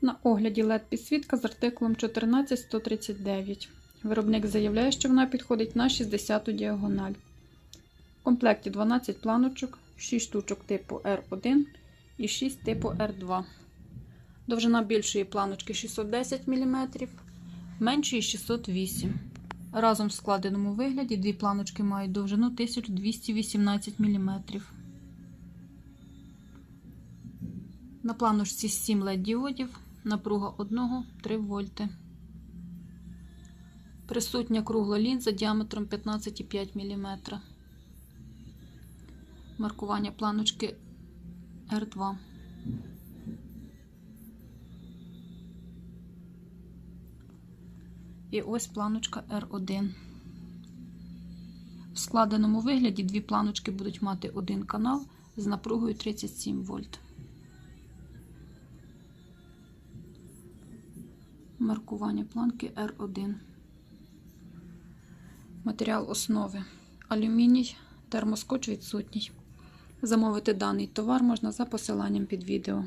На огляді LED підсвітка з артикулом 14139. Виробник заявляє, що вона підходить на 60-ту діагональ. В комплекті 12 планочок, 6 штучок типу R1 і 6 типу R2. Довжина більшої планочки 610 мм, меншої 608 Разом в складеному вигляді дві планочки мають довжину 1218 мм. На планочці 7 LED діодів, напруга 1 3 вольти. Присутня кругла лінза діаметром 15,5 мм. Маркування планочки R2. І ось планочка R1. В складеному вигляді дві планочки будуть мати один канал з напругою 37 вольт. Маркування планки R1. Матеріал основи. Алюміній, термоскоч відсутній. Замовити даний товар можна за посиланням під відео.